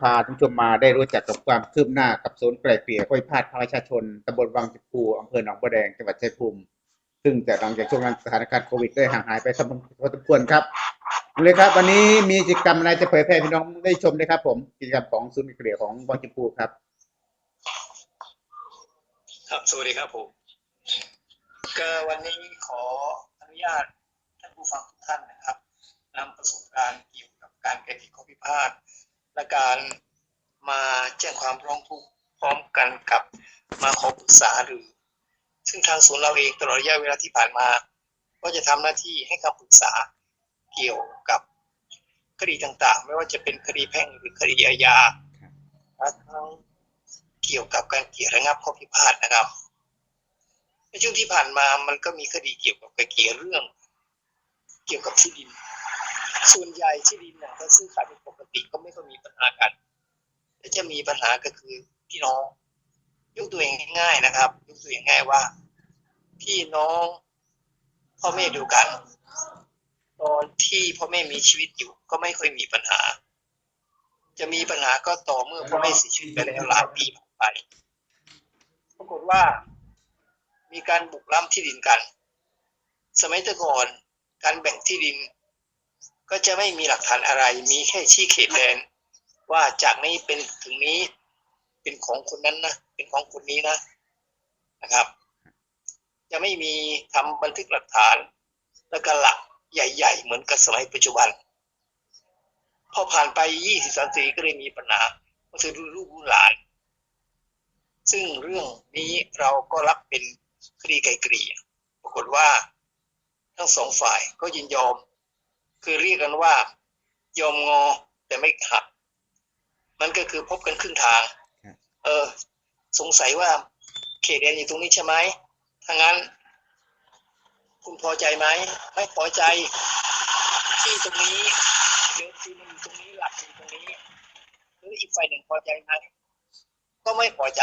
พาท่านผู้ชมมาได้รู้จักกับความคืบหน้ากับศูนย์ไกล่เกลี่ยข้อยพาดภาคประชาชนตำบลวังจิปูอำเภอหนองบัวแดงจังหวัดชัยภูมิซึ่งแต่หลังจากช่วงนั้นสถานการณ์โควิดได้ห่างหายไปพอสมควรครับเลยครับ วันนี้มีกิจกรรมอะไรจะเผยแพร่พี่น้องได้ชมด้วยครับ ผมกิจกรรมของศูนย์ไกล่เกลี่ยของวังจิปูครับ ครับสวัสดีครับผมก็วันนี้ขออนุญาตท่านผู้ฟังทุกท่านนะครับนำประสบการณ์เกี่ยวกับการไกลเกลี่ยข้อพิพาท และการมาแจ้งความร้องทุกข์พร้อมกันกับมาขอปรึกษาหรือ ซึ่งทางศูนย์เราเองตลอดระยะเวลาที่ผ่านมา ก็จะทำหน้าที่ให้คำปรึกษาเกี่ยวกับคดีต่างๆ ไม่ว่าจะเป็นคดีแพ่งหรือคดีอาญาทั้งเกี่ยวกับการเกี่ยระงับข้อพิพาทนะครับในช่วงที่ผ่านมามันก็มีคดีเกี่ยวกับไกเกี่ยเรื่อง เกี่ยวกับที่ดิน ส่วนใหญ่ที่ดินเนี่ยถ้าซื้อขายเป็นปกติก็ไม่ค่อยมีปัญหากันแต่จะมีปัญหาก็คือพี่น้อง ยกตัวอย่างง่ายๆนะครับ ยกตัวอย่างง่ายว่า พี่น้องพ่อแม่เดียวกัน ตอนที่พ่อแม่มีชีวิตอยู่ ก็ไม่ค่อยมีปัญหา จะมีปัญหาก็ต่อเมื่อพ่อแม่เสียชีวิตไปแล้วหลายปีผ่านไปปรากฏว่า มีการบุกล้ำที่ดินกัน สมัยแต่ก่อนการแบ่งที่ดิน ก็จะไม่มีหลักฐานอะไร มีแค่ชี้เขตแดน ว่าจากนี้เป็นถึงนี้เป็นของคนนั้นนะเป็นของคนนี้นะนะครับ จะไม่มีทำบันทึกหลักฐาน และก็หลักใหญ่ ๆ เหมือนกับสมัยปัจจุบัน พอผ่านไปยี่สิบสามปีก็เลยมีปัญหาก็คือรุ่นลูกรุ่นหลาน ซึ่งเรื่องนี้เราก็รับเป็นคดีไกลเกลี่ยปรากฏว่าทั้งสองฝ่ายก็ยินยอม คือเรียกกันว่ายอมงอแต่ไม่หัก มันก็คือพบกันครึ่งทางครับเออ สงสัยว่าเขตแดนอยู่ตรงนี้ใช่ไหมถ้างั้น คุณพอใจไหม ไม่พอใจ ที่ตรงนี้เดี๋ยวที่มันอยู่ตรงนี้หลักอยู่ตรงนี้หรืออีกฝ่ายหนึ่งพอใจไหมก็ไม่พอใจ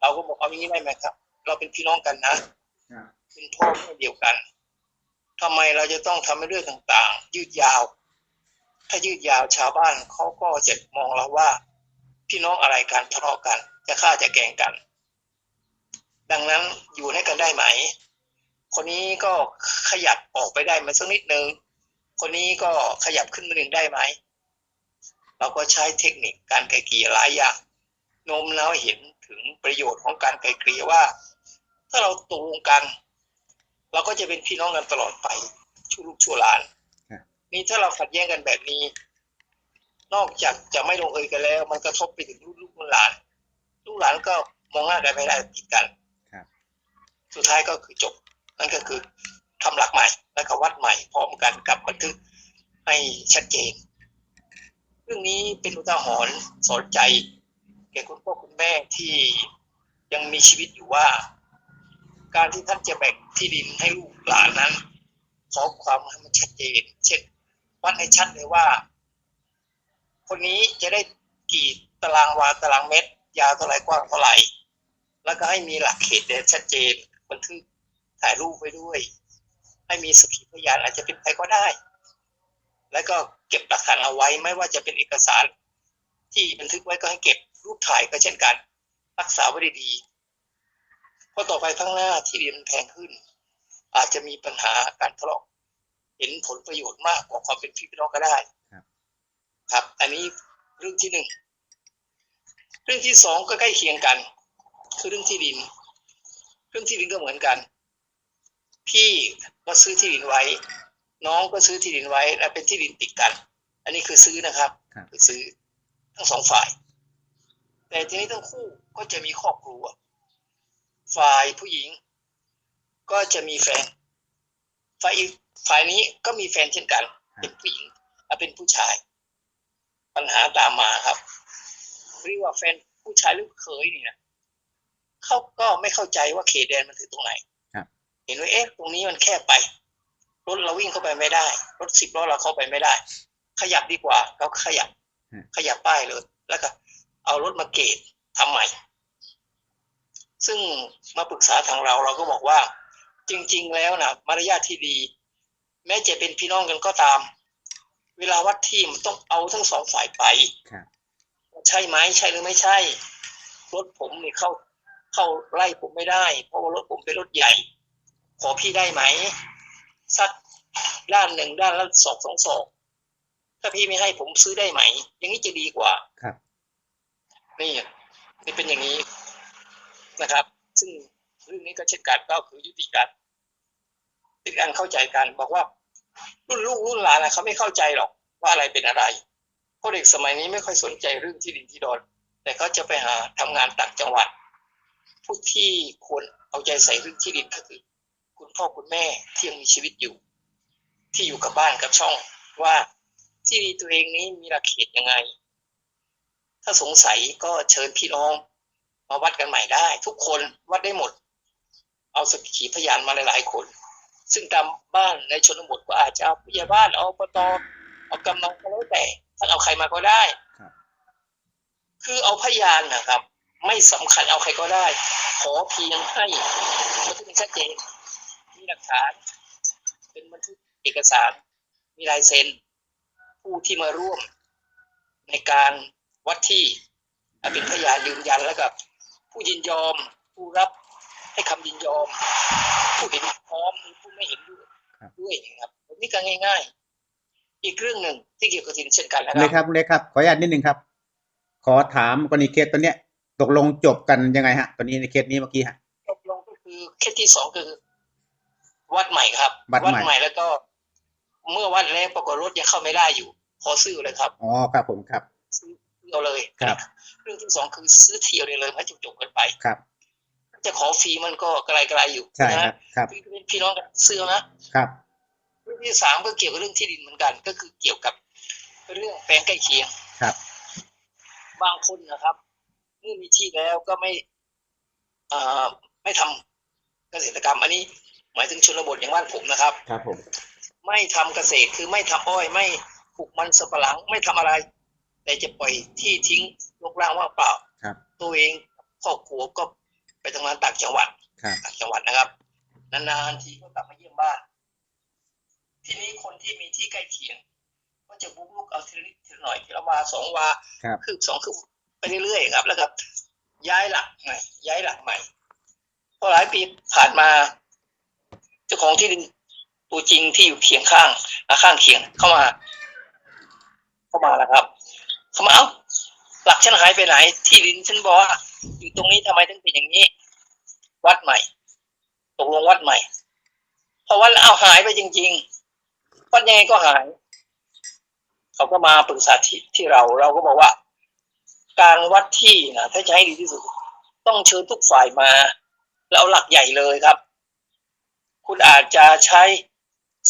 เราก็บอกเอาอย่างนี้ได้ไหมครับ เราเป็นพี่น้องกันนะเป็นพ่อแม่เดียวกัน ทำไมเราจะต้องทำให้เรื่องต่างๆ ยืดยาว ถ้ายืดยาวชาวบ้านเขาก็จะมองเราว่า พี่น้องอะไรกันทะเลาะกัน จะฆ่าจะแกงกัน ดังนั้นอยู่ให้กันได้ไหม คนนี้ก็ขยับออกไปได้มาสักนิดนึงคนนี้ก็ขยับขึ้นมาหนึ่งได้ไหมเราก็ใช้เทคนิคการไกลเกลี่ยหลายอย่างโน้มน้าวเห็นถึงประโยชน์ของการไกลเกลี่ยว่า ถ้าเราตกลงกัน เราก็จะเป็นพี่น้องกันตลอดไปชั่วลูกชั่วหลานครับนี่ถ้าเราขัดแย้งกันแบบนี้ นอกจากจะไม่ลงเอยกันแล้ว มันกระทบไปถึงลูกลูกหลาน ลูกหลานก็มองหน้ากันไม่ได้ผิดกันครับสุดท้ายก็คือจบ นั่นก็คือทำหลักใหม่ แล้วก็วัดใหม่พร้อมกันกับบันทึกให้ชัดเจน เรื่องนี้เป็นอุทาหรณ์สอนใจแก่คุณพ่อคุณแม่ที่ยังมีชีวิตอยู่ว่า การที่ท่านจะแบ่งที่ดินให้ลูกหลานนั้นขอความให้มันชัดเจนเช่นวัดให้ชัดเลยว่า คนนี้จะได้กี่ตารางวาตารางเมตร ยาวเท่าไรกว้างเท่าไหร่แล้วก็ให้มีหลักเขตแดนชัดเจนบันทึกถ่ายรูปไว้ด้วย ให้มีสกีพยานอาจจะเป็นใครก็ได้ แล้วก็เก็บหลักฐานเอาไว้ไม่ว่าจะเป็นเอกสาร ที่บันทึกไว้ก็ให้เก็บรูปถ่ายก็เช่นกัน รักษาไว้ดี เพราะต่อไปข้างหน้าที่ดินมันแพงขึ้น อาจจะมีปัญหาการทะเลาะเห็นผลประโยชน์มากกว่าความเป็นพี่น้องก็ได้ครับครับ อันนี้เรื่องที่หนึ่งเรื่องที่สองก็ใกล้เคียงกัน คือเรื่องที่ดิน เรื่องที่ดินก็เหมือนกัน พี่ก็ซื้อที่ดินไว้ น้องก็ซื้อที่ดินไว้ และเป็นที่ดินติดกัน อันนี้คือซื้อนะครับครับคือซื้อทั้งสองฝ่าย แต่ทีนี้ทั้งคู่ก็จะมีครอบครัว ฝ่ายผู้หญิง ก็จะมีแฟน ฝ่ายอีกฝ่ายนี้ก็มีแฟนเช่นกัน เป็นผู้หญิงและเป็นผู้ชาย ปัญหาตามมาครับเรียกว่าแฟนผู้ชายหรือเคยนี่นะเขาก็ไม่เข้าใจว่าเขตแดนมันคือตรงไหนครับเห็นว่าเอ๊ะตรงนี้มันแคบไปรถเราวิ่งเข้าไปไม่ได้ รถสิบล้อเราเข้าไปไม่ได้ ขยับดีกว่าเขาขยับอืมขยับป้ายเลย แล้วก็ เอารถมาเกตทำใหม่ ซึ่งมาปรึกษาทางเราเราก็บอกว่า จริง ๆ แล้วนะมารยาทที่ดี แม้จะเป็นพี่น้องกันก็ตาม เวลาวัดที่มันต้องเอาทั้งสองฝ่ายไปครับใช่ไหมใช่หรือไม่ใช่รถผมนี่เข้าเข้าไล่ผมไม่ได้ เพราะว่ารถผมเป็นรถใหญ่ ขอพี่ได้ไหมสักด้านหนึ่งด้านละสองสองสองถ้าพี่ไม่ให้ผมซื้อได้ไหม อย่างนี้จะดีกว่าครับ นี่นี่เป็นอย่างนี้ นะครับ ซึ่งเรื่องนี้ก็เช่นกันก็คือยุติการเป็นการเข้าใจกัน บอกว่า รุ่นลูกรุ่นหลานนะเขาไม่เข้าใจหรอกว่าอะไรเป็นอะไรเพราะเด็กสมัยนี้ไม่ค่อยสนใจเรื่องที่ดินที่ดอน แต่เขาจะไปหาทำงานต่างจังหวัด ผู้ที่ควรเอาใจใส่เรื่องที่ดินก็คือ คุณพ่อคุณแม่ที่ยังมีชีวิตอยู่ ที่อยู่กับบ้านกับช่องว่าที่ดินตัวเองนี้มีหลักเขตยังไง ถ้าสงสัยก็เชิญพี่น้อง มาวัดกันใหม่ได้ ทุกคนวัดได้หมด เอาสักขีพยานมาหลายๆคน ซึ่งตามบ้านในชนบทก็อาจจะเอาผู้ใหญ่บ้านเอาปตเอากำนันก็แล้วแต่ท่านเอาใครมาก็ได้ครับคือเอาพยานนะครับ ไม่สำคัญเอาใครก็ได้ ขอเพียงให้บันทึกชัดเจนมีหลักฐาน เป็นบันทึกเอกสาร มีลายเซ็น ผู้ที่มาร่วมในการวัดที่อะเป็นพยานยืนยันแล้วกับ ผู้ยินยอม ผู้รับให้คำยินยอม ผู้เห็นพร้อมหรือผู้ไม่เห็นด้วยครับด้วยนะครับแบบนี้ก็ง่าย ๆ อีกเรื่องหนึ่งที่เกี่ยวกับสินเช่นกันนะเลยคครับรับเลยครับ ขออนุญาตนิดนึงครับ ขอถามกรณีเคสตัวเนี้ย ตกลงจบกันยังไงฮะตอนนี้ในเคสนี้เมื่อกี้ฮะตกลงก็คือเคสที่สองคือ วัดใหม่ครับวัดใหม่แล้วก็ เมื่อวัดแล้วปรากฏรถยังเข้าไม่ได้อยู่ขอซื้อเลยครับ อ๋อ ครับผมครับ ซื้อเอาเลยครับ เรื่องที่สองคือซื้อเที่ยวได้เลยไม่จบจบๆกันไปครับ จะขอฟรีมันก็ไกลๆอยู่ใช่นะครับครับพี่เป็นพี่น้องกันซื้อเอานะครับเรื่องที่สามก็เกี่ยวกับเรื่องที่ดินเหมือนกัน ก็คือเกี่ยวกับเรื่องแปลงใกล้เคียงครับ บางคนนะครับเมื่อมีที่แล้วก็ไม่อ่าไม่ทำเกษตรกรรม อันนี้หมายถึงชนบทอย่างบ้านผมนะครับ ครับผม ไม่ทำเกษตรคือไม่ทำอ้อย ไม่ปลูกมันสับปะหลัง ไม่ทำอะไร แต่จะปล่อยที่ทิ้งรกร้างว่างเปล่าครับตัวเองครอบครัวก็ไปทำงานต่างจังหวัดครับต่างจังหวัดนะครับ นานๆทีก็กลับมาเยี่ยมบ้าน ทีนี้คนที่มีที่ใกล้เคียง ก็จะบุกลุกเอาทีละนิดทีละหน่อยทีละวาสองวาครับคืบสองคืบไปเรื่อยๆครับ แล้วก็ย้ายหลักใหม่ ย้ายหลักใหม่พอหลายปีผ่านมา เจ้าของที่ดินตัวจริงที่อยู่เคียงข้างอะข้างเคียงเข้ามา เข้ามาแล้วครับ เข้ามาเอ้าหลักฉันหายไปไหน ที่ดินฉันบอกว่าอยู่ตรงนี้ทำไมถึงเป็นอย่างนี้ วัดใหม่ ตกลงวัดใหม่ เพอวัดแล้วเอาหายไปจริง ๆ วัดยังไงก็หาย เขาก็มาปรึกษาที่ที่เรา เราก็บอกว่า การวัดที่นะถ้าจะให้ดีที่สุด ต้องเชิญทุกฝ่ายมา แล้วเอาหลักใหญ่เลยครับ คุณอาจจะใช้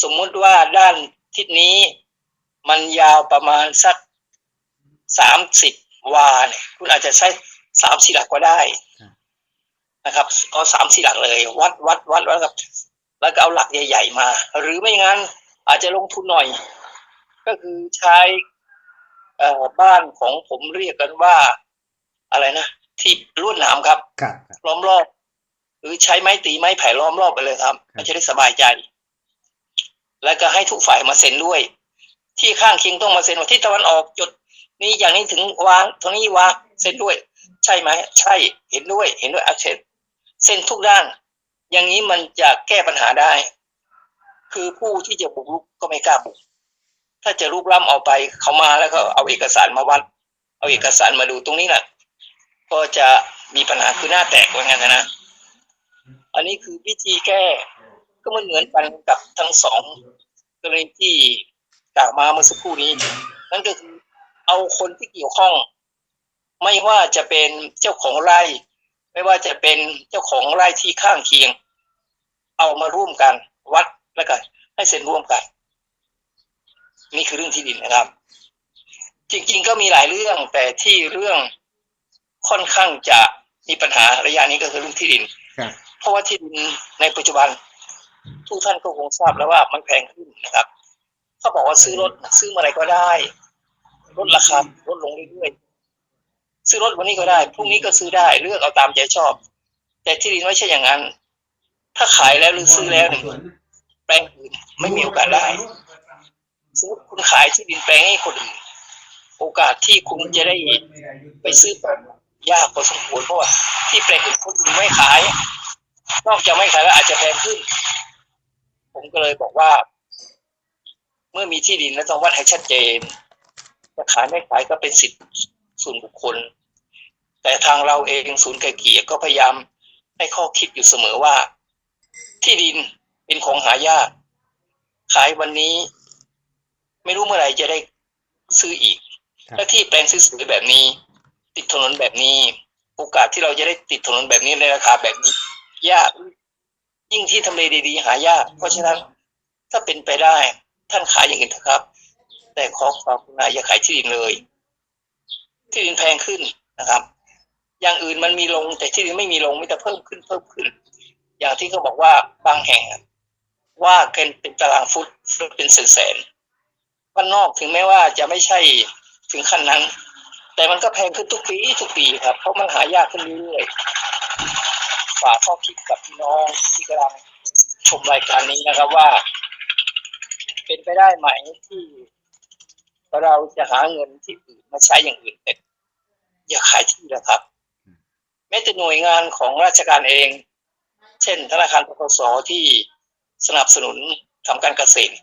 สมมุติว่าด้านทิศนี้ มันยาวประมาณสัก สามสิบวาเนี่ยคุณอาจจะใช้สามสี่หลักก็ได้ครับนะครับเอาสามสี่หลักเลย วัดวัดวัดแล้วกับแล้วก็เอาหลักใหญ่ ๆ มา หรือไม่งั้นอาจจะลงทุนหน่อย ก็คือใช้เอ่อบ้านของผมเรียกกันว่า อะไรนะที่ลวดหนามครับครับครับล้อมรอบหรือใช้ไม้ตีไม้ไผ่ล้อมรอบไปเลยครับครับมันจะได้สบายใจ แล้วก็ให้ทุกฝ่ายมาเซ็นด้วย ที่ข้างเคียงต้องมาเซ็นว่าที่ตะวันออกจุด นี้อย่างนี้ถึงวางตรงนี้วางเซ็นด้วย ใช่ไหมใช่เห็นด้วย เห็นด้วยอาเซ็นเซ็นทุกด้าน อย่างนี้มันจะแก้ปัญหาได้ คือผู้ที่จะบุกรุกก็ไม่กล้าบุก ถ้าจะลุกล้ำเอาไปเขามาแล้วก็เอาเอกสารมาวัด เอาเอกสารมาดูตรงนี้แหละก็จะมีปัญหาคือหน้าแตกว่างั้นนะ อันนี้คือวิธีแก้ก็มันเหมือนกันกับทั้งสองกรณีที่กล่าวมาเมื่อสักครู่นี้ นั่นก็คือ เอาคนที่เกี่ยวข้อง ไม่ว่าจะเป็นเจ้าของไร่ ไม่ว่าจะเป็นเจ้าของไร่ที่ข้างเคียง เอามาร่วมกันวัดแล้วกันให้เซ็นร่วมกัน นี่คือเรื่องที่ดินนะครับ จริงๆก็มีหลายเรื่องแต่ที่เรื่องค่อนข้างจะมีปัญหาระยะนี้ก็คือเรื่องที่ดินครับเพราะว่าที่ดินในปัจจุบัน ทุกท่านก็คงทราบแล้วว่ามันแพงขึ้นนะครับเขาบอกว่าซื้อรถซื้อเมื่อไหรก็ได้ ลดราคาลดลงเรื่อยๆซื้อรถวันนี้ก็ได้พรุ่งนี้ก็ซื้อได้เลือกเอาตามใจชอบ แต่ที่ดินไม่ใช่อย่างนั้น ถ้าขายแล้วหรือซื้อแล้วเนี่ยแปลงอื่นไม่มีโอกาสได้สมมติคุณขายที่ดินแปลงให้คนอื่นโอกาสที่คุณจะได้ไปซื้อปั๊มยากพอสมควรเพราะว่าที่แปลงอื่นคนอื่นไม่ขาย นอกจากไม่ขายแล้วอาจจะแพงขึ้น ผมก็เลยบอกว่า เมื่อมีที่ดินแล้วต้องวัดให้ชัดเจน จะขายไม่ขายก็เป็นสิทธิ์ส่วนบุคคล แต่ทางเราเองศูนย์ไกลเกลี่ยก็พยายามให้ข้อคิดอยู่เสมอว่า ที่ดินเป็นของหายาก ขายวันนี้ ไม่รู้เมื่อไหร่จะได้ซื้ออีกครับและที่แปลงซื้อสวยแบบนี้ ติดถนนแบบนี้ โอกาสที่เราจะได้ติดถนนแบบนี้ในราคาแบบนี้ ยาก ยิ่งที่ทำเลดีๆหายาก เพราะฉะนั้น ถ้าเป็นไปได้ท่านขายอย่างอื่นเถอะครับ แต่ขอความกรุณาอย่าขายที่ดินเลย ที่ดินแพงขึ้นนะครับ อย่างอื่นมันมีลง แต่ที่ดินไม่มีลงมีแต่เพิ่มขึ้นเพิ่มขึ้น อย่างที่เขาบอกว่าบางแห่งว่ากันเป็นตารางฟุตเป็นแสนๆบ้านนอกถึงแม้ว่าจะไม่ใช่ถึงขั้นนั้น แต่มันก็แพงขึ้นทุกปีทุกปีครับ เพราะมันหายากขึ้นเรื่อยๆฝากข้อคิดกับพี่น้องที่กำลังชมรายการนี้นะครับว่า เป็นไปได้ไหมที่ เราจะหาเงินที่อื่นมาใช้อย่างอื่นแต่อย่าขายที่นะครับ แม้แต่หน่วยงานของราชการเอง เช่น ธนาคารปกสที่สนับสนุนทำการเกษตร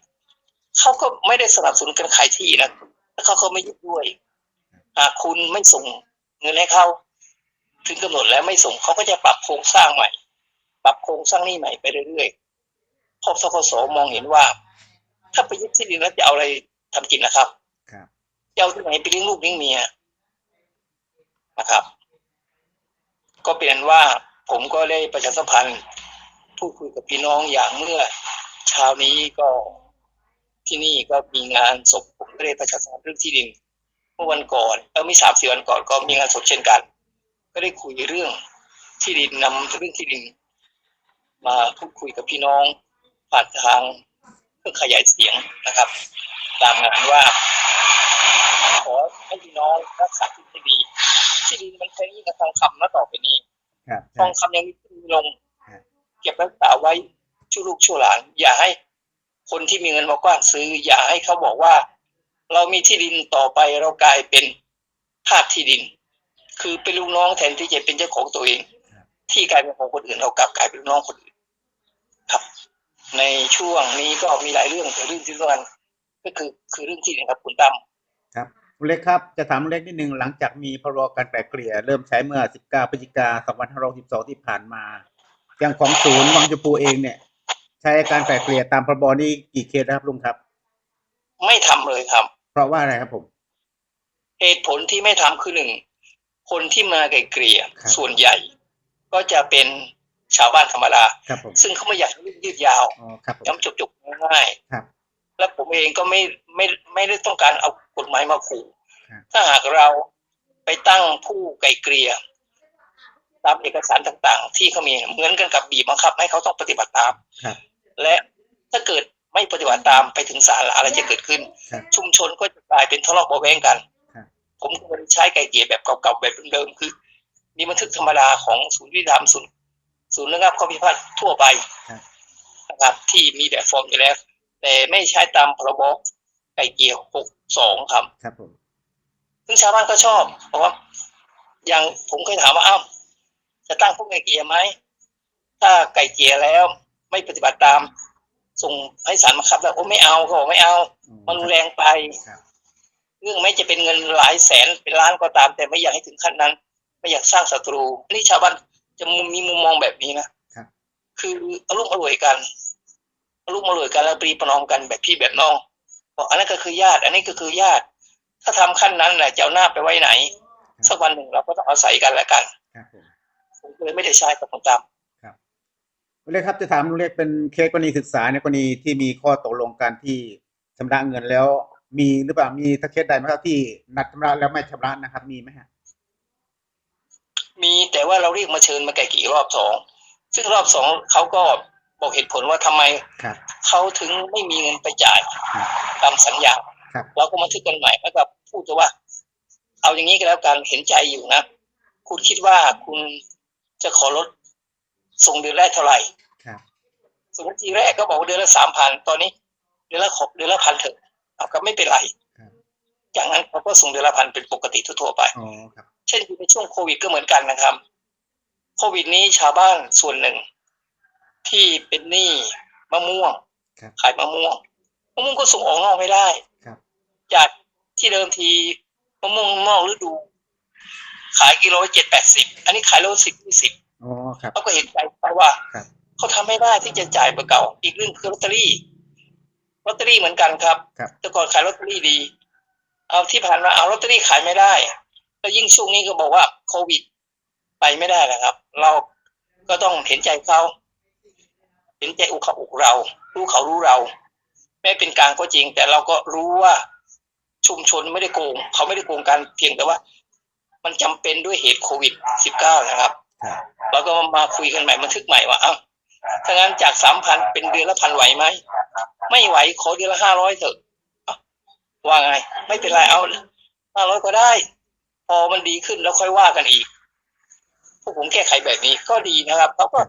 เขาก็ไม่ได้สนับสนุนการขายที่นะเขาก็ไม่ยุ่งด้วยหากคุณไม่ส่งเงินให้เขาถึงกำหนดแล้วไม่ส่งเขาก็จะปรับโครงสร้างใหม่ ปรับโครงสร้างนี้ใหม่ไปเรื่อยๆพราะทกสมองเห็นว่า ถ้าไปยึดที่ดินแล้วจะเอาอะไรทำกินนะครับ จะเอาที่ไหนไปเลี้ยงลูกเลี้ยงเมียนะครับ ก็เป็นว่าผมก็ได้ประชาสัมพันธ์พูดคุยกับพี่น้องอย่างเมื่อเช้านี้ก็ที่นี่ก็มีงานศพผมก็ได้ประชาสัมพันธ์เรื่องที่ดิน เมื่อวันก่อนเออไม่สามสี่วันก่อนก็มีงานศพเช่นกัน ก็ได้คุยเรื่องที่ดินนำเรื่องที่ดิน มาพูดคุยกับพี่น้องผ่านทางเครื่องขยายเสียงนะครับ ตามงานว่า ขอให้พี่น้องรักษาที่ให้ดี ที่ดินมันแพงยิ่งกับทองคำนะต่อไปนี้ครับทใช่องคำยังมีขึ้นมีลงครับเก็บรักษาไว้ชั่วลูกชั่วหลาน อย่าให้คนที่มีเงินมากว้านซื้อ อย่าให้เขาบอกว่า เรามีที่ดินต่อไปเรากลายเป็นทาสที่ดิน คือเป็นลูกน้องแทนที่จะเป็นเจ้าของตัวเอง ที่กลายเป็นของคนอื่นเรากลับกลายเป็นลูกน้องคนอื่นครับ ในช่วงนี้ก็มีหลายเรื่องแต่เรื่องที่สำคัญก็คือคือเรื่องที่ดินครับคุณตั้มครับ คุณเล็กครับ จะถามคุณเล็กนิดนึงหลังจากมีพรบการไกล่เกลี่ย เริ่มใช้เมื่อ 19พฤศจิกา2512ที่ผ่านมาอย่างของศูนย์วังจมพูเองเนี่ย ใช้การไกล่เกลี่ยตามพรบนี้กี่เคสนะครับลุงครับ ไม่ทำเลยครับ เพราะว่าอะไรครับผมเหตุผลที่ไม่ทำคือหนึ่งคนที่มาไกลเกลี่ยครับส่วนใหญ่ ก็จะเป็นชาวบ้านธรรมดาครับผมซึ่งเขาไม่อยากให้เรื่องยืดยาวอ๋อครับผมย้ำจบๆง่ายครับๆและผมเองก็ไม่ไม่ไม่ได้ต้องการเอา กฎหมายมาขู่ครับถ้าหากเราไปตั้งผู้ไกลเกลี่ยตามเอกสารต่างๆ ที่เขามีเหมือนกันกับบีบบังคับ ให้เขาต้องปฏิบัติตามครับและถ้าเกิดไม่ปฏิบัติตามไปถึงศาลอะไรจะเกิดขึ้นครับชุมชนก็จะกลายเป็นทะเลาะเบาะแวงกันครับผมก็เลยใช้ไก่เกลี่ยแบบเก่าๆแบบเดิมๆคือ มีบันทึกธรรมดาของศูนย์วิธามศูนย์ศูนย์ระงับข้อพิพาททั่วไปครับนะครับที่มีแบบฟอร์มอยู่แล้ว แต่ไม่ใช้ตามพรบ ไก่เกลี่ย62ครับ ครับผม ซึ่งชาวบ้านก็ชอบเพราะว่าอย่างผมเคยถามว่าอ้าวจะตั้งพวกไก่เกลี่ยไหมถ้าไก่เกลี่ยแล้วไม่ปฏิบัติตาม ส่งให้ศาลบังคับแล้วโอ้ไม่เอาเขาบอกไม่เอาอ๋อมันรุนแรงไปครับเรื่องไม่จะเป็นเงินหลายแสนเป็นล้านก็ตาม แต่ไม่อยากให้ถึงขั้นนั้น ไม่อยากสร้างศัตรูอันนี้ชาวบ้านจะมีมุมมองแบบนี้นะครับคืออารมณ์อร่วยกันอารมณ์อร่วยกันแล้วปรีประนอมกันแบบพี่แบบน้องบ อกอันนั้นก็คือญาติ อันนี้ก็คือญาติ ถ้าทำขั้นนั้นแหละจะเอาหน้าไปไว้ไหน สักวันหนึ่งเราก็ต้องอาศัยกันและกันครับผมผมก็เลยไม่ได้ใช้กับผมตามคุณเล็กครับจะถามลุงเล็กเป็นเคสกรณีศึกษาในกรณีที่มีข้อตกลงกันที่ชำระเงินแล้ว มีหรือเปล่ามีทักเคสใดไหมครับที่นัดชำระแล้วไม่ชำระนะครับ มีไหมฮะมีแต่ว่าเราเรียกมาเชิญมาไก่กี่รอบสองซึ่งรอบสองเขาก็ บอกเหตุผลว่าทำไมครับเขาถึงไม่มีเงินไปจ่ายครับตามสัญญาครับเราก็มาทึกกันใหม่แล้วก็พูดแต่ว่า เอาอย่างนี้ก็แล้วกันเห็นใจอยู่นะ คุณคิดว่าคุณจะขอลดส่งเดือนแรกเท่าไหร่ครับสมมติทีแรกก็บอกว่าเดือนละสามพันตอนนี้เดือนละหกเดือนละพันเถอะเอาก็ไม่เป็นไรครับจากนั้นเขาก็ส่งเดือนละพันเป็นปกติทั่วๆไปอ๋อครับเช่นในช่วงโควิดก็เหมือนกันนะครับ โควิดนี้ชาวบ้านส่วนหนึ่ง ที่เป็นหนี้มะม่วงครับขายมะม่วงมะม่วงก็ส่งออกนอกไม่ได้ครับ จากที่เดิมทีมะม่วงนอกฤดู ขายกิโลเจ็ดแปดสิบอันนี้ขายโลสิบยี่สิบอ๋อครับเขาก็เห็นใจเพราะว่าครับเขาทำไม่ได้ที่จะจ่ายเบอร์เก่า อีกเรื่องคือลอตเตอรี่ลอตเตอรี่เหมือนกันครับครับ แต่ก่อนขายลอตเตอรี่ดี เอาที่ผ่านมาเอาลอตเตอรี่ขายไม่ได้แล้วยิ่งช่วงนี้ก็บอกว่าโควิด ไปไม่ได้นะครับ เราก็ต้องเห็นใจเขา เห็นใจอุเขาอกเรา รู้เขารู้เรา แม้เป็นกลางก็จริง แต่เราก็รู้ว่าชุมชนไม่ได้โกง เขาไม่ได้โกงกันเพียงแต่ว่า มันจำเป็นด้วยเหตุโควิด -19 นะครับครับเราก็มาคุยกันใหม่บันทึกใหม่ว่าเอ้าถ้างั้นจากสามพันเป็นเดือนละพันไหวไหมไม่ไหวขอเดือนละห้าร้อยเถอะเอ้าว่าไง ไม่เป็นไรเอาห้าร้อยก็ได้ พอมันดีขึ้นแล้วค่อยว่ากันอีกพวกผมแก้ไขแบบนี้ก็ดีนะครับเขาก็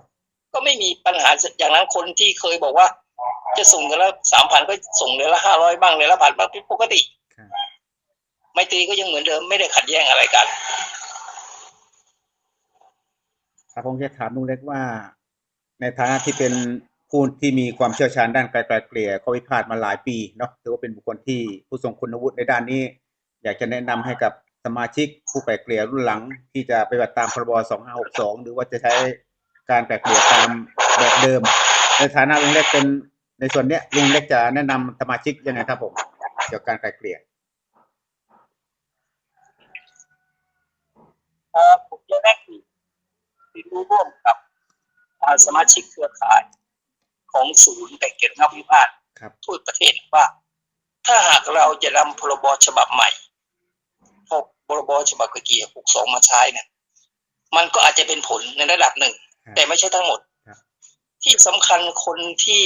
ก็ไม่มีปัญหาอย่างนั้นคนที่เคยบอกว่า จะส่งเดือนละสามพันก็ส่งเดือนละห้าร้อยบ้างเดือนละพันบ้างเป็นปกติครับไมตรีก็ยังเหมือนเดิมไม่ได้ขัดแย้งอะไรกันครับผมจะถามลุงเล็กว่า ในฐานะที่เป็นผู้ที่มีความเชี่ยวชาญด้านการไกลเกลี่ยข้อพิพาทมาหลายปีเนาะถือว่าเป็นบุคคลที่ผู้ทรงคุณวุฒิในด้านนี้ อยากจะแนะนำให้กับสมาชิกผู้ไกลเกลี่ยรุ่นหลัง ที่จะไปฏิบัติตามพรบ 2562 หรือว่าจะใช้ การไกลเกลี่ยตามแบบเดิม ในฐานะลุงเล็กเป็นในส่วนเนี้ยลุงเล็กจะแนะนำสมาชิกยังไงครับผมเกี่ยวกับการไกลเกลี่ยเอ่อผมจะได้เรียนรู้ร่วมกับอ่าสมาชิกเครือข่ายของศูนย์แบ่งเขตนักวิพากษ์ครับทั่วประเทศว่า ถ้าหากเราจะนำพรบฉบับใหม่พวกพรบฉบับเกี่ยวกับ62มาใช้เนี่ยมันก็อาจจะเป็นผลในระดับหนึ่งครับ แต่ไม่ใช่ทั้งหมดครับที่สำคัญคนที่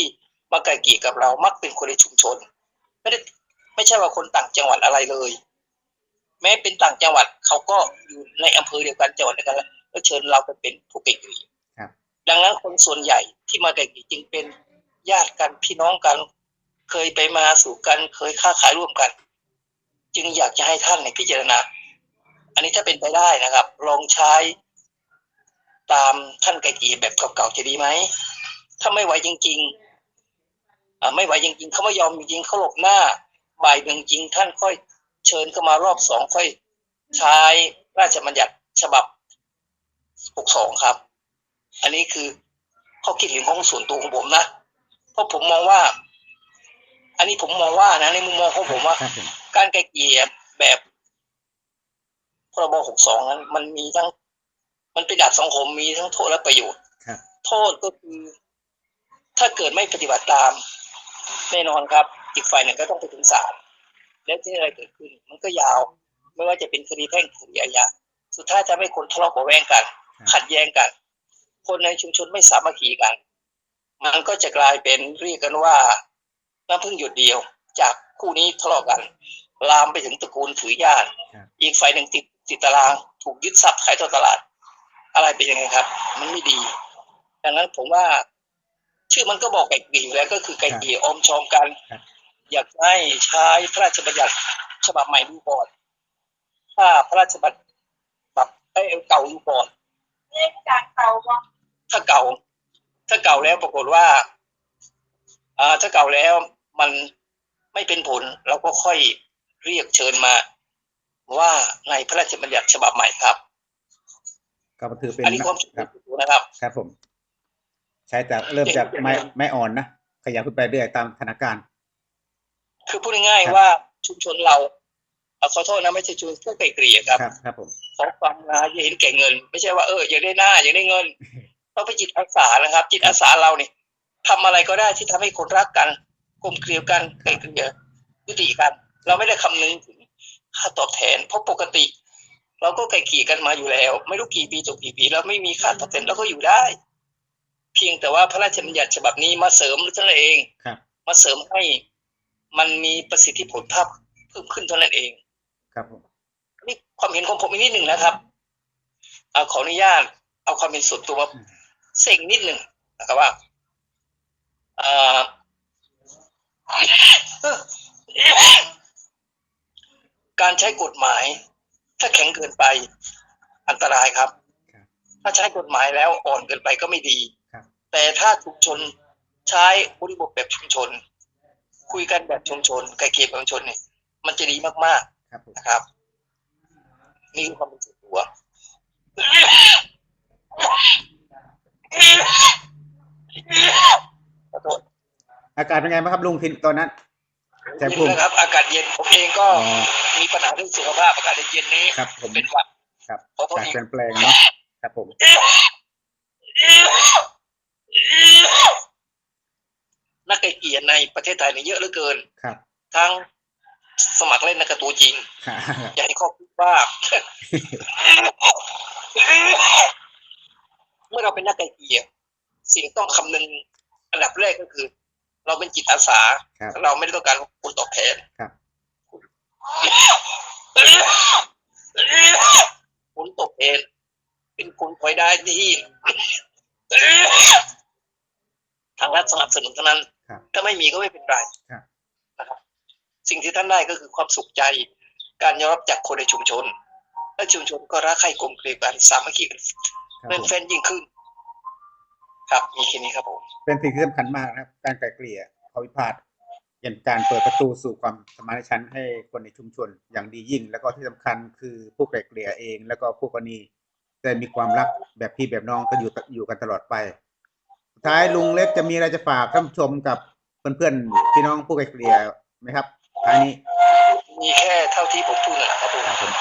มาไกลเกลี่ยกับเรามักเป็นคนในชุมชน ไม่ได้ไม่ใช่ว่าคนต่างจังหวัดอะไรเลย แม้เป็นต่างจังหวัดเขาก็อยู่ในอำเภอเดียวกันจังหวัดเดียวกันแล้วแล้วเชิญเราไปเป็นผู้ไกลเกลี่ยครับดังนั้นคนส่วนใหญ่ที่มาไกลเกลี่ยจึงเป็นญาติกันพี่น้องกัน เคยไปมาสู่กันเคยค้าขายร่วมกัน จึงอยากจะให้ท่านในพิจารณาอันนี้ถ้าเป็นไปได้นะครับ ลองใช้ ตามท่านไกลเกลี่ยแบบเก่าๆจะดีไหม ถ้าไม่ไหวจริงๆอ่าไม่ไหวจริงๆเขาไม่ยอมจริงๆเขาหลบหน้า บ่ายหนึ่งจริง ท่านค่อยเชิญเข้ามารอบสองค่อยใช้ราชบัญญัติฉบับ 62 ครับ อันนี้คือข้อคิดเห็นของส่วนตัวของผมนะ เพราะผมมองว่า อันนี้ผมมองว่านะในมุมมองของผมว่าครับผมการไกลเกลี่ยแบบพรบ 62 นั้น มันมีทั้ง มันเป็นดาบสองคมมีทั้งโทษและประโยชน์ครับโทษก็คือ ถ้าเกิดไม่ปฏิบัติตาม แน่นอนครับ อีกฝ่ายหนึ่งก็ต้องไปถึงศาลแล้วที่อะไรเกิดขึ้น มันก็ยาว ไม่ว่าจะเป็นคดีแพ่งคดีอาญาสุดท้ายจะไม่คนทะเลาะเบาะแวงกัน ขัดแย้งกัน คนในชุมชนไม่สามัคคีกัน มันก็จะกลายเป็นเรียกกันว่าน้ำพึ่งหยดเดียว จากคู่นี้ทะเลาะกัน ลามไปถึงตระกูลถือญาติครับอีกฝ่ายหนึ่งติดติดตาราง ถูกยึดทรัพย์ขายทอดตลาด อะไรเป็นยังไงครับ มันไม่ดีดังนั้นผมว่า ชื่อมันก็บอกไก่เกลี่ยอยู่แล้วก็คือไก่เกลี่ยออมชอมกันครับอยากให้ใช้พระราชบัญญัติฉบับใหม่ดูก่อนถ้าพระราชบัญญัติแบบเอ้ยเก่าดูก่อนเรียกจากเตาบ่ถ้าเก่า ถ้าเก่าแล้วปรากฏว่าอ่าถ้าเก่าแล้วมันไม่เป็นผลเราก็ค่อยเรียกเชิญมาว่าในพระราชบัญญัติฉบับใหม่ครับ ก็ถือเป็นอันนี้ความคิดครับส่วนตัวนะครับ ครับผม ใช้จากเริ่มจากไม้ไม้อ่อนนะขยับขึ้นไปเรื่อยตามสถานการณ์ คือพูดง่ายครับๆว่าชุมชนเราเอาขอโทษนะไม่ใช่ชุมชนผู้ไกลเกลี่ยครับครับครับผมขอความนะอย่าเห็นแก่เงิน ไม่ใช่ว่าเอออยากได้หน้าอยากได้เงินเราไปนจิตอาสานะครับ จิตอาสาเราเนี่ยทำอะไรก็ได้ที่ทำให้คนรักกันกลมเกลียวกันไกลเกลี่ยยุติกัน เราไม่ได้คำนึงถึงค่าตอบแทนเพราะปกติ เราก็ไกลเกลี่ยกันมาอยู่แล้ว ไม่รู้กี่ปีจบกี่ปีแล้วไม่มีค่าตอบแทนเราก็อยู่ได้ เพียงแต่ว่าพระราชบัญญัติฉบับนี้มาเสริมเท่านั้นเองครับมาเสริมให้มันมีประสิทธิผลภาพเพิ่มขึ้นเท่านั้นเอง ครับผมนี่ความเห็นของผมอีกนิดหนึ่งนะครับเอาขออนุญาต เอาความเป็นส่วนตัวเส่งนิดหนึ่งนะครับว่าอ่าเอ้อการใช้กฎหมาย ถ้าแข็งเกินไปอันตรายครับครับ ถ้าใช้กฎหมายแล้วอ่อนเกินไปก็ไม่ดีครับแต่ถ้าชุมชนใช้บริบทแบบชุมชน คุยกันแบบชุมชนไกลเกลี่ยแบบชุมชนเนี่ย มันจะดีมากครับผมๆนะครับนี่คือความเป็นส่วนตัวขอโทษอากาศเป็นไงบ้างครับลุงทินตอนนั้น ใจเย็นพุ่มนะครับ อากาศเย็นผมเองก็อ๋อมีปัญหาเรื่องสุขภาพอากาศเย็นๆนี้ครับผม เป็นหวัดครับขอโทษการทีเปลี่ยนแปลงเนาะครับผม นักไก่เกลียในประเทศไทยเนี่ยเยอะเหลือเกินครับ ทั้งสมัครเล่นนักการตัวจริงครับอย่าให้ข้อคิดว่า เมื่อเราเป็นนักไก่เกลียสิ่งต้องคำนึงอันดับแรกก็คือ เราเป็นจิตอาสา ครับ เราไม่ได้ต้องการผลตอบแทนครับผลตอบแทนเป็นผลพลอยได้ที่ ทางรัฐสนับสนุนเท่านั้น ครับถ้าไม่มีก็ไม่เป็นไรครับ นะครับ สิ่งที่ท่านได้ก็คือความสุขใจ การยอมรับจากคนในชุมชน และชุมชนก็รักใคร่กลมเกลียวกันสามัคคีกันครับเป็นผมแฟนยิ่งขึ้น ครับมีแค่นี้ครับผมเป็นสิ่งที่สำคัญมากนะครับ การไกล่เกลี่ยข้อพิพาทเป็นการเปิดประตูสู่ความสมานฉันท์ให้คนในชุมชนอย่างดียิ่ง แล้วก็ที่สำคัญคือผู้ไกล่เกลี่ยเอง แล้วก็ผู้กรณีจะมีความรักแบบพี่แบบน้องก็อยู่อยู่กันตลอดไปสุดท้ายลุงเล็กจะมีอะไรจะฝากท่านผู้ชมกับเพื่อนๆพี่น้องผู้ไกล่เกลี่ยไหมครับท้ายนี้ มีแค่เท่าที่ผมพูดนั่นแหละครับผม ครับผม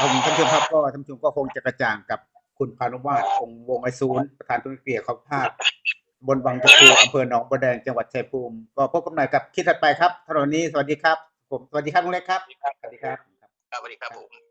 ผมท่านผู้ชมครับก็ท่านผู้ชมก็คงจะกระจ่างกับ คุณพานุวาสองค์วงไอศูนย์ประธานตุนเกลี่ยเขาภาพบนวังตะปูอำเภอหนองบัวแดงจังหวัดชัยภูมิก็พบกันใหม่กับคลิปถัดไปครับท่านวันนี้สวัสดีครับ ผมสวัสดีครับลุงเล็กครับสวัสดีครับครับสวัสดีครับผม